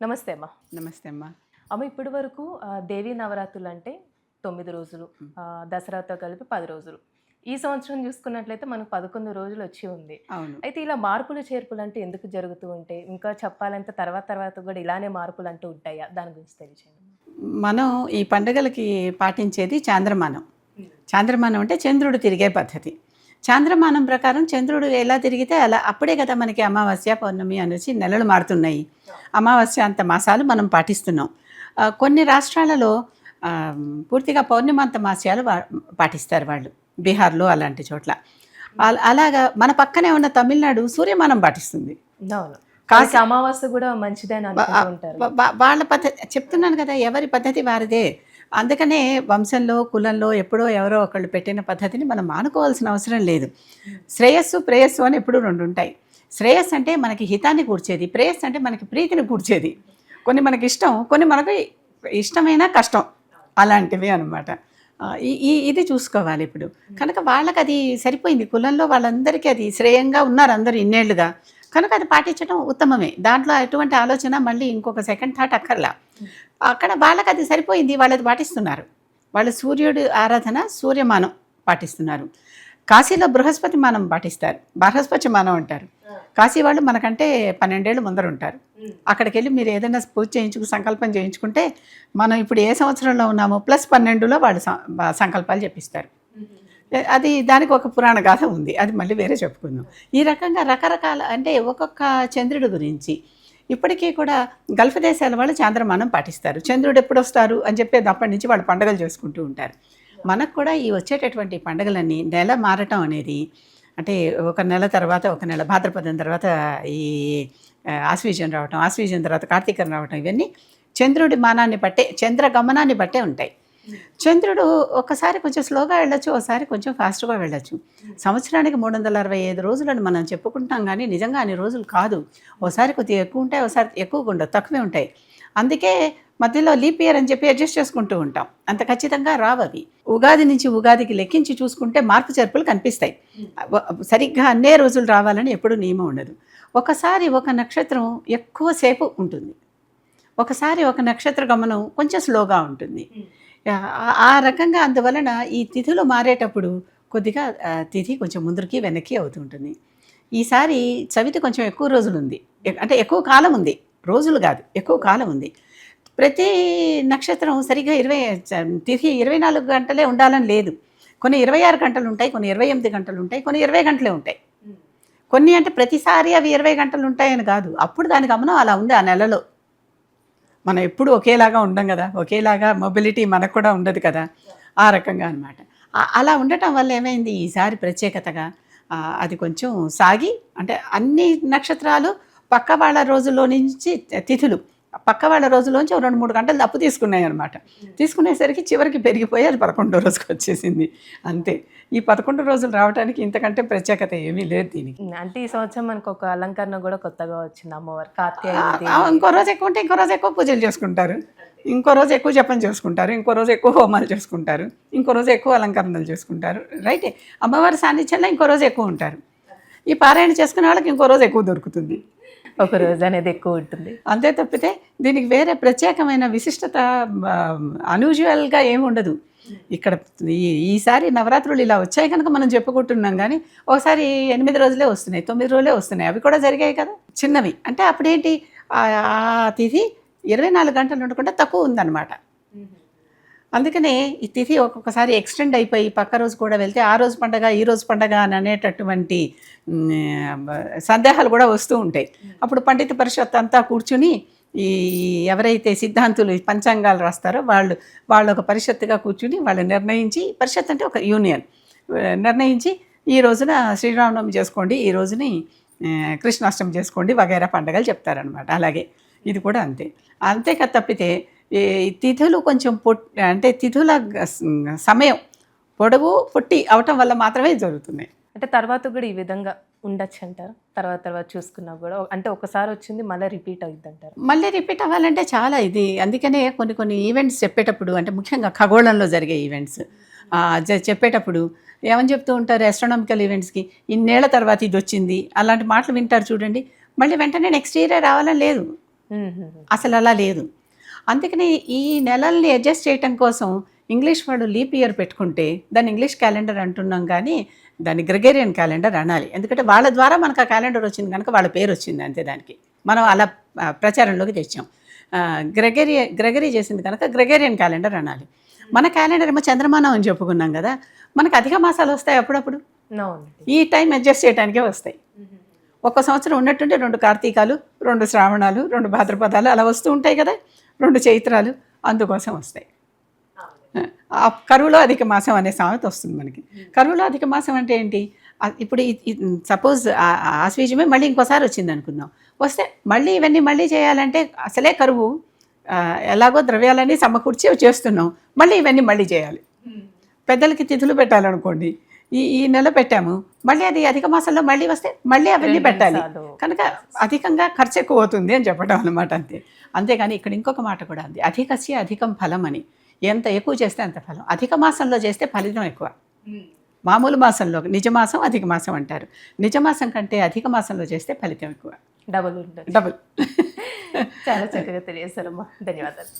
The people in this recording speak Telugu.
నమస్తే అమ్మా. నమస్తే అమ్మా. అమ్మ ఇప్పటి వరకు దేవీ నవరాత్రులు అంటే తొమ్మిది రోజులు దసరాతో కలిపి పది రోజులు. ఈ సంవత్సరం చూసుకున్నట్లయితే మనకు పదకొండు రోజులు వచ్చి ఉంది. అయితే ఇలా మార్పులు చేర్పులు అంటే ఎందుకు జరుగుతూ ఉంటాయి ఇంకా చెప్పాలంటే తర్వాత తర్వాత కూడా ఇలానే మార్పులు అంటూ ఉంటాయా? దాని గురించి తెలియచేయండి మనం ఈ పండుగలకి పాటించేది చాంద్రమానం. చాంద్రమానం అంటే చంద్రుడు తిరిగే పద్ధతి. చాంద్రమానం ప్రకారం చంద్రుడు ఎలా తిరిగితే అలా అప్పుడే కదా మనకి అమావాస్య పౌర్ణమి అనేసి నెలలు మారుతున్నాయి. అమావాస్య అంత మాసాలు మనం పాటిస్తున్నాం. కొన్ని రాష్ట్రాలలో పూర్తిగా పౌర్ణిమాంత మాస్యాలు పాటిస్తారు వాళ్ళు. బీహార్లో అలాంటి చోట్ల. అల- అలాగా మన పక్కనే ఉన్న తమిళనాడు సూర్యమానం పాటిస్తుంది. అవును. కాసి- కాసి అమావాస్య కూడా మంచిదని వాళ్ళ పద్ధతి చెప్తున్నాను కదా ఎవరి పద్ధతి వారిదే. అందుకనే వంశంలో కులంలో ఎప్పుడో ఎవరో ఒకళ్ళు పెట్టిన పద్ధతిని మనం మానుకోవాల్సిన అవసరం లేదు. శ్రేయస్సు ప్రేయస్సు అని ఎప్పుడూ రెండు ఉంటాయి. శ్రేయస్సు అంటే మనకి హితాన్ని కూర్చేది ప్రేయస్ అంటే మనకి ప్రీతిని కూర్చేది. కొన్ని మనకి ఇష్టం కొన్ని మనకు ఇష్టమైన కష్టం అలాంటివి అనమాట ఈ ఈ- ఇది చూసుకోవాలి ఇప్పుడు. కనుక వాళ్ళకి అది సరిపోయింది. కులంలో వాళ్ళందరికీ అది శ్రేయంగా ఉన్నారు అందరూ ఇన్నేళ్ళుగా. కనుక అది పాటించడం ఉత్తమమే. దాంట్లో ఎటువంటి ఆలోచన మళ్ళీ ఇంకొక సెకండ్ థాట్ అక్కర్లా. అక్కడ వాళ్ళకి అది సరిపోయింది వాళ్ళది పాటిస్తున్నారు. వాళ్ళు సూర్యుడు ఆరాధన సూర్యమానం పాటిస్తున్నారు. కాశీలో బృహస్పతి మానం పాటిస్తారు. బృహస్పతి మానం అంటారు. కాశీ వాళ్ళు మనకంటే పన్నెండేళ్ళు ముందర ఉంటారు అక్కడికి వెళ్ళి మీరు ఏదైనా పూజ చేయించుకు సంకల్పం చేయించుకుంటే మనం ఇప్పుడు ఏ సంవత్సరంలో ఉన్నామో ప్లస్ పన్నెండులో వాళ్ళు సంకల్పాలు చెప్పిస్తారు. అది దానికి ఒక పురాణ గాథ ఉంది. అది మళ్ళీ వేరే చెప్పుకుందాం. ఈ రకంగా రకరకాల అంటే ఒక్కొక్క చంద్రుడి గురించి ఇప్పటికీ కూడా గల్ఫ్ దేశాల వాళ్ళు చాంద్రమానం పాటిస్తారు. చంద్రుడు ఎప్పుడు వస్తారు అని చెప్పేది అప్పటి నుంచి వాళ్ళు పండుగలు చేసుకుంటూ ఉంటారు. మనకు కూడా ఈ వచ్చేటటువంటి పండుగలన్నీ నెల మారటం అనేది అంటే ఒక నెల తర్వాత ఒక నెల భాద్రపదం తర్వాత ఈ ఆశ్వీజం రావటం ఆశ్వీజం తర్వాత కార్తీకం రావటం ఇవన్నీ చంద్రుడి మానాన్ని బట్టే చంద్ర గమనాన్ని బట్టే ఉంటాయి. చంద్రుడు ఒకసారి కొంచెం స్లోగా వెళ్ళొచ్చు ఒకసారి కొంచెం ఫాస్ట్గా వెళ్ళొచ్చు. సంవత్సరానికి మూడు వందల అరవై ఐదు రోజులని మనం చెప్పుకుంటాం కానీ నిజంగా అన్ని రోజులు కాదు. ఒకసారి కొద్దిగా ఎక్కువ ఉంటాయి ఒకసారి ఎక్కువగా ఉండవు తక్కువే ఉంటాయి. అందుకే మధ్యలో లీప్ ఇయర్ అని చెప్పి అడ్జస్ట్ చేసుకుంటూ ఉంటాం. అంత ఖచ్చితంగా రావు అవి. ఉగాది నుంచి ఉగాదికి లెక్కించి చూసుకుంటే మార్పు చేర్పులు కనిపిస్తాయి. సరిగ్గా అన్నే రోజులు రావాలని ఎప్పుడూ నియమం ఉండదు. ఒకసారి ఒక నక్షత్రం ఎక్కువసేపు ఉంటుంది. ఒకసారి ఒక నక్షత్ర గమనం కొంచెం స్లోగా ఉంటుంది. ఆ- రకంగా అందువలన ఈ తిథులు మారేటప్పుడు కొద్దిగా తిథి కొంచెం ముందరికి వెనక్కి అవుతుంటుంది ఈసారి చవితి కొంచెం ఎక్కువ రోజులు ఉంది. అంటే ఎక్కువ కాలం ఉంది. రోజులు కాదు ఎక్కువ కాలం ఉంది. ప్రతి నక్షత్రం సరిగ్గా ఇరవై తిథి ఇరవై నాలుగు గంటలే ఉండాలని లేదు. కొన్ని ఇరవై ఆరు గంటలు ఉంటాయి కొన్ని ఇరవై ఎనిమిది గంటలు ఉంటాయి కొన్ని ఇరవై గంటలే ఉంటాయి. కొన్ని అంటే ప్రతిసారి అవి ఇరవై గంటలు ఉంటాయని కాదు. అప్పుడు దాని గమనం అలా ఉంది ఆ నెలలో. మనం ఎప్పుడు ఒకేలాగా ఉండం కదా ఒకేలాగా మొబిలిటీ మనకు కూడా ఉండదు కదా ఆ రకంగా అనమాట అలా ఉండటం వల్ల ఏమైంది? ఈసారి ప్రత్యేకతగా అది కొంచెం సాగి అంటే అన్ని నక్షత్రాలు పక్క వాళ్ళ రోజుల్లో నుంచి తిథులు పక్క వాళ్ళ రోజుల్లోంచి ఓ రెండు మూడు గంటలు తప్పు తీసుకున్నాయి అనమాట తీసుకునేసరికి చివరికి పెరిగిపోయి అది పదకొండో రోజుకి వచ్చేసింది. అంతే. ఈ పదకొండు రోజులు రావడానికి ఇంతకంటే ప్రత్యేకత ఏమీ లేదు దీనికి. అంటే ఈ సంవత్సరం మనకు ఒక అలంకరణ కూడా కొత్తగా వచ్చింది అమ్మవారు. కార్తీక ఇంకో రోజు ఎక్కువ ఉంటే ఇంకో రోజు ఎక్కువ పూజలు చేసుకుంటారు. ఇంకో రోజు ఎక్కువ జపం చేసుకుంటారు. ఇంకో రోజు ఎక్కువ హోమాలు చేసుకుంటారు. ఇంకో రోజు ఎక్కువ అలంకరణలు చేసుకుంటారు. రైటే. అమ్మవారి సాన్నిధ్యంలో ఇంకో రోజు ఎక్కువ ఉంటారు. ఈ పారాయణ చేసుకునే వాళ్ళకి ఇంకో రోజు ఎక్కువ దొరుకుతుంది. ఒక రోజు అనేది ఎక్కువ ఉంటుంది అంతే తప్పితే దీనికి వేరే ప్రత్యేకమైన విశిష్టత అన్యూజువల్గా ఏమి ఉండదు ఇక్కడ ఈ ఈసారి నవరాత్రులు ఇలా వచ్చాయి కనుక మనం చెప్పుకుంటున్నాం కానీ ఒకసారి ఎనిమిది రోజులే వస్తున్నాయి తొమ్మిది రోజులే వస్తున్నాయి అవి కూడా జరిగాయి కదా చిన్నవి అంటే అప్పుడేంటి ఆ ఆ తిథి ఇరవై నాలుగు గంటలు ఉండకుండా తక్కువ ఉందన్నమాట అందుకనే ఈ తిథి ఒక్కొక్కసారి ఎక్స్టెండ్ అయిపోయి పక్క రోజు కూడా వెళ్తే ఆ రోజు పండగ ఈ రోజు పండగ అని అనేటటువంటి సందేహాలు కూడా వస్తూ ఉంటాయి. అప్పుడు పండిత పరిషత్ అంతా కూర్చుని ఈ ఎవరైతే సిద్ధాంతులు పంచాంగాలు రాస్తారో వాళ్ళు వాళ్ళు ఒక పరిషత్తుగా కూర్చుని వాళ్ళు నిర్ణయించి పరిషత్ అంటే ఒక యూనియన్ నిర్ణయించి ఈ రోజున శ్రీరామనవమి చేసుకోండి ఈ రోజుని కృష్ణాష్టమి చేసుకోండి వగైరా పండగలు చెప్తారనమాట అలాగే ఇది కూడా అంతే. అంతేకా తప్పితే తిథులు కొంచెం పొట్ అంటే తిథుల సమయం పొడవు పొట్టి అవటం వల్ల మాత్రమే జరుగుతున్నాయి. అంటే తర్వాత కూడా ఈ విధంగా ఉండొచ్చు అంటారు తర్వాత తర్వాత చూసుకున్నా కూడా. అంటే ఒకసారి వచ్చింది మళ్ళీ రిపీట్ అవుతుంది అంటారు మళ్ళీ రిపీట్ అవ్వాలంటే చాలా ఇది. అందుకనే కొన్ని కొన్ని ఈవెంట్స్ చెప్పేటప్పుడు అంటే ముఖ్యంగా ఖగోళంలో జరిగే ఈవెంట్స్ చెప్పేటప్పుడు ఏమని చెప్తూ ఉంటారు ఆస్ట్రానామికల్ ఈవెంట్స్కి ఇన్నేళ్ళ తర్వాత ఇది వచ్చింది. అలాంటి మాటలు వింటారు చూడండి. మళ్ళీ వెంటనే నెక్స్ట్ ఇయరే రావాలని లేదు. అసలు అలా లేదు. అందుకని ఈ నెలల్ని అడ్జస్ట్ చేయటం కోసం ఇంగ్లీష్ వాళ్ళు లీప్ ఇయర్ పెట్టుకుంటే దాన్ని ఇంగ్లీష్ క్యాలెండర్ అంటున్నాం కానీ దాన్ని గ్రెగేరియన్ క్యాలెండర్ అనాలి. ఎందుకంటే వాళ్ళ ద్వారా మనకు ఆ క్యాలెండర్ వచ్చింది కనుక వాళ్ళ పేరు వచ్చింది అంతే దానికి. మనం అలా ప్రచారంలోకి తెచ్చాం. గ్రెగరీ గ్రెగరీ చేసింది కనుక గ్రెగేరియన్ క్యాలెండర్ అనాలి. మన క్యాలెండర్ ఏమో చంద్రమానం అని చెప్పుకున్నాం కదా మనకు అధిక మాసాలు వస్తాయి అప్పుడప్పుడు? ఈ టైం అడ్జస్ట్ చేయడానికే వస్తాయి. ఒక్క సంవత్సరం ఉన్నట్టుంటే రెండు కార్తీకాలు రెండు శ్రావణాలు రెండు భాద్రపదాలు అలా వస్తూ ఉంటాయి కదా. రెండు చైత్రాలు అందుకోసం వస్తాయి. ఆ కరువులో అధిక మాసం అనే సామెత వస్తుంది మనకి. కరువులో అధిక మాసం అంటే ఏంటి? ఇప్పుడు సపోజ్ ఆశ్వీజమే మళ్ళీ ఇంకోసారి వచ్చింది అనుకుందాం. వస్తే మళ్ళీ ఇవన్నీ మళ్ళీ చేయాలంటే అసలే కరువు ఎలాగో ద్రవ్యాలన్నీ సమకూర్చి చేస్తున్నాం. మళ్ళీ ఇవన్నీ మళ్ళీ చేయాలి. పెద్దలకి తిథులు పెట్టాలనుకోండి ఈ ఈ నెల పెట్టాము. మళ్ళీ అది అధిక మాసంలో మళ్ళీ వస్తే మళ్ళీ అవన్నీ పెట్టాలి. కనుక అధికంగా ఖర్చు ఎక్కువ అవుతుంది అని చెప్పడం అనమాట అంతే. అంతేగాని ఇక్కడ ఇంకొక మాట కూడా ఉంది అధికస్య అధికం ఫలం అని ఎంత ఎక్కువ చేస్తే అంత ఫలం. అధిక మాసంలో చేస్తే ఫలితం ఎక్కువ. మామూలు మాసంలో నిజ మాసం అధిక మాసం అంటారు. నిజ మాసం కంటే అధిక మాసంలో చేస్తే ఫలితం ఎక్కువ. డబుల్ ఉంటుంది. డబుల్. చాలా చక్కగా తెలియజేశారమ్మా ధన్యవాదాలు.